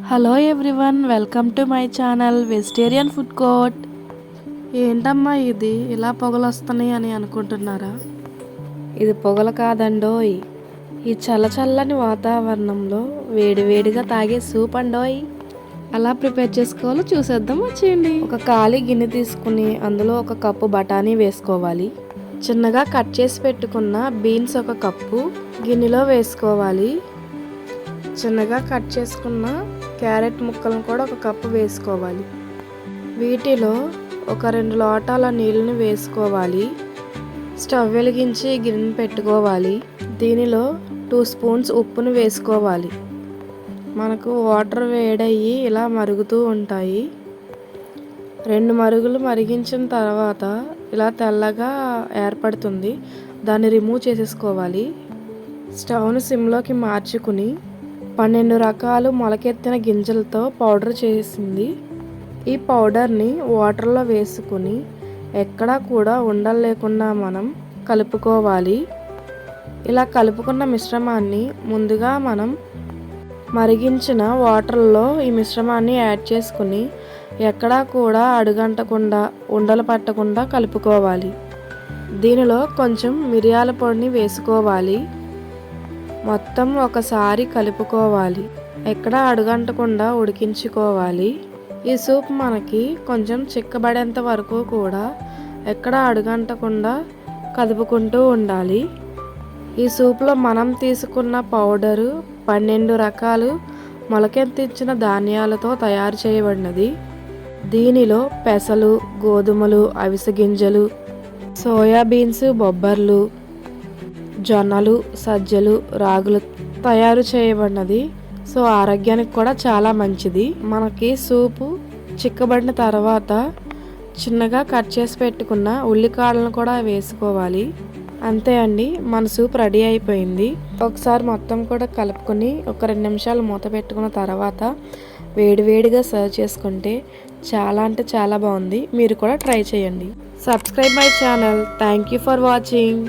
Hello everyone welcome to my channel vegetarian food court ఏంటమ్మా ఇది? ఇలా పొగలు వస్తున్నాయి అని అనుకుంటున్నారా? ఇది పొగలు కాదండోయ్. ఈ చల్ల చల్లని వాతావరణంలో వేడివేడిగా తాగే సూప్ అండోయ్. ఎలా ప్రిపేర్ చేసుకోవాలో చూసేద్దాం వచ్చేయండి. ఒక ఖాళీ గిన్నె తీసుకుని అందులో ఒక కప్పు బఠానీ వేసుకోవాలి. చిన్నగా కట్ చేసి పెట్టుకున్న బీన్స్ ఒక కప్పు గిన్నెలో వేసుకోవాలి. చిన్నగా కట్ చేసుకున్న క్యారెట్ ముక్కలను కూడా ఒక కప్పు వేసుకోవాలి. వీటిలో ఒక రెండు లోటాల నీళ్ళని వేసుకోవాలి. స్టవ్ వెలిగించి గిన్నె పెట్టుకోవాలి. దీనిలో టూ స్పూన్స్ ఉప్పును వేసుకోవాలి. మనకు వాటర్ వేడయ్యి ఇలా మరుగుతూ ఉంటాయి. రెండు మరుగులు మరిగించిన తర్వాత ఇలా తెల్లగా ఏర్పడుతుంది. దాన్ని రిమూవ్ చేసేసుకోవాలి. స్టవ్ను సిమ్లోకి మార్చుకుని పన్నెండు రకాలు మొలకెత్తిన గింజలతో పౌడర్ చేసింది. ఈ పౌడర్ని వాటర్లో వేసుకుని ఎక్కడా కూడా ఉండలు లేకుండా మనం కలుపుకోవాలి. ఇలా కలుపుకున్న మిశ్రమాన్ని ముందుగా మనం మరిగించిన వాటర్లో ఈ మిశ్రమాన్ని యాడ్ చేసుకుని ఎక్కడా కూడా అడుగంటకుండా ఉండలు పట్టకుండా కలుపుకోవాలి. దీనిలో కొంచెం మిరియాల పొడిని వేసుకోవాలి. మొత్తం ఒకసారి కలుపుకోవాలి. ఎక్కడ అడుగంటకుండా ఉడికించుకోవాలి. ఈ సూప్ మనకి కొంచెం చిక్కబడేంత వరకు కూడా ఎక్కడ అడుగంటకుండా కదుపుకుంటూ ఉండాలి. ఈ సూప్లో మనం తీసుకున్న పౌడరు పన్నెండు రకాలు మొలకెత్తించిన ధాన్యాలతో తయారు చేయబడినది. దీనిలో పెసలు గోధుమలు అవిసె గింజలు సోయాబీన్స్ బొబ్బర్లు జొన్నలు సజ్జలు రాగులు తయారు చేయబడినది. సో ఆరోగ్యానికి కూడా చాలా మంచిది. మనకి సూపు చిక్కబడిన తర్వాత చిన్నగా కట్ చేసి పెట్టుకున్న ఉల్లికాడలను కూడా వేసుకోవాలి. అంతే అండి మన సూప్ రెడీ అయిపోయింది. ఒకసారి మొత్తం కూడా కలుపుకొని ఒక రెండు నిమిషాలు మూత పెట్టుకున్న తర్వాత వేడివేడిగా సర్వ్ చేసుకుంటే చాలా అంటే చాలా బాగుంది. మీరు కూడా ట్రై చేయండి. Subscribe my channel. Thank you for watching.